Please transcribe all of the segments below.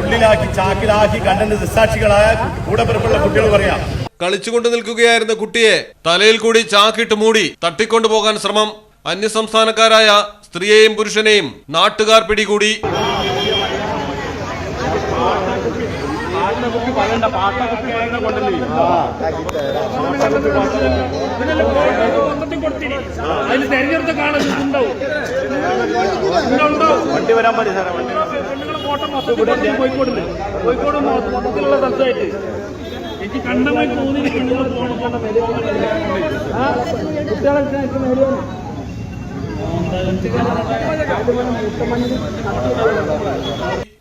ഉള്ളിലാക്കി ചാക്കിലാക്കി content ദൃസാക്ഷികളായ കൂടപ്പിറപ്പുള്ള കുട്ടികൾ പറയാം. കളിച്ചുകൊണ്ട് നിൽക്കുകയായിരുന്ന കുട്ടിയെ തലയിൽ കൂടി ചാക്കിട്ട് മൂടി തട്ടിക്കൊണ്ടുപോകാൻ ശ്രമം അന്യസംസ്ഥാനക്കാരായ സ്ത്രീയെയും പുരുഷനെയും നാട്ടുകാർ പിടികൂടി. തെരഞ്ഞെടുത്ത ഉണ്ടാവും. വണ്ടി വരാൻ മതി സാറേ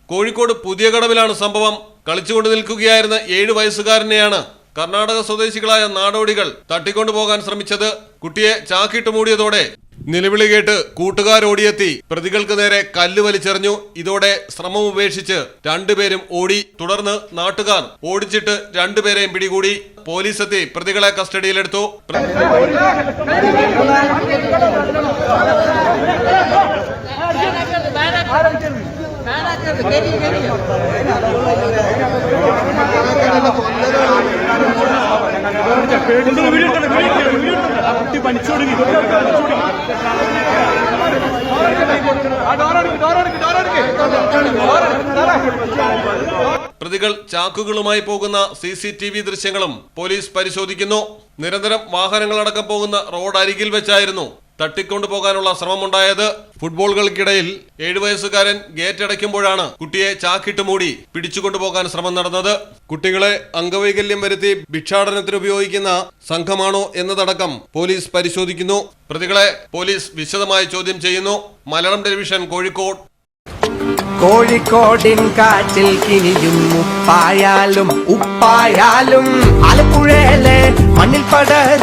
കോഴിക്കോട് കോഴിക്കോട് പുതിയ കടവിലാണ് സംഭവം. കളിച്ചുകൊണ്ട് നിൽക്കുകയായിരുന്ന ഏഴ് വയസ്സുകാരനെയാണ് കർണാടക സ്വദേശികളായ നാടോടികൾ തട്ടിക്കൊണ്ടുപോകാൻ ശ്രമിച്ചത്. കുട്ടിയെ ചാക്കിട്ട് മൂടിയതോടെ നിലവിളി കേട്ട് കൂട്ടുകാരോടിയെത്തി. പ്രതികൾക്ക് നേരെ കല്ല് വലിച്ചെറിഞ്ഞു. ഇതോടെ ശ്രമം ഉപേക്ഷിച്ച് രണ്ടുപേരും ഓടി തുടർന്ന് നാട്ടുകാർ ഓടിച്ചിട്ട് രണ്ടുപേരെയും പിടികൂടി. പോലീസ് എത്തി പ്രതികളെ കസ്റ്റഡിയിലെടുത്തു. കുട്ടി പ്രതികൾ ചാക്കുകളുമായി പോകുന്ന സി സി ടി വി ദൃശ്യങ്ങളും പോലീസ് പരിശോധിക്കുന്നു. നിരന്തരം വാഹനങ്ങളടക്കം പോകുന്ന റോഡ് അരികിൽ വെച്ചായിരുന്നു തട്ടിക്കൊണ്ടുപോകാനുള്ള ശ്രമമുണ്ടായത്. ഫുട്ബോൾ കളിക്കിടയിൽ ഏഴു വയസ്സുകാരൻ ഗേറ്റ് അടയ്ക്കുമ്പോഴാണ് കുട്ടിയെ ചാക്കിട്ട് മൂടി പിടിച്ചുകൊണ്ടുപോകാൻ ശ്രമം നടന്നത്. കുട്ടികളെ അംഗവൈകല്യം വരുത്തി ഭിക്ഷാടനത്തിന് ഉപയോഗിക്കുന്ന സംഘമാണോ എന്നതടക്കം പോലീസ് പരിശോധിക്കുന്നു. പ്രതികളെ പോലീസ് വിശദമായി ചോദ്യം ചെയ്യുന്നു. മലയാളം ടെലിവിഷൻ കോഴിക്കോട്. കോഴിക്കോടിൻ കാറ്റിൽ കിനിയും ഉപ്പായാലും ഉപ്പായാലും ആലപ്പുഴയിലെ മണ്ണിൽ പടരും